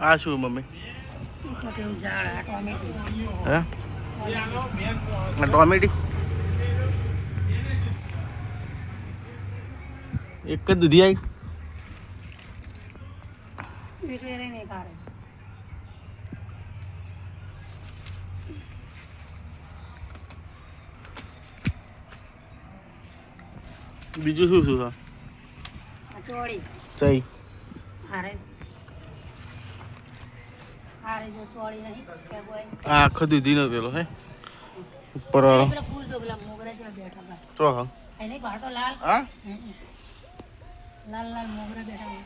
આ શું મમ્મી? હે? ટોમેટી? એક જ દૂધી આવી બીજું શું શું ચોળી. કે આખો દૂધીનો પેલો હે. ઉપર વાળો. તો હા. લાલ? લાલ લાલ મોગરા બેઠા હોય.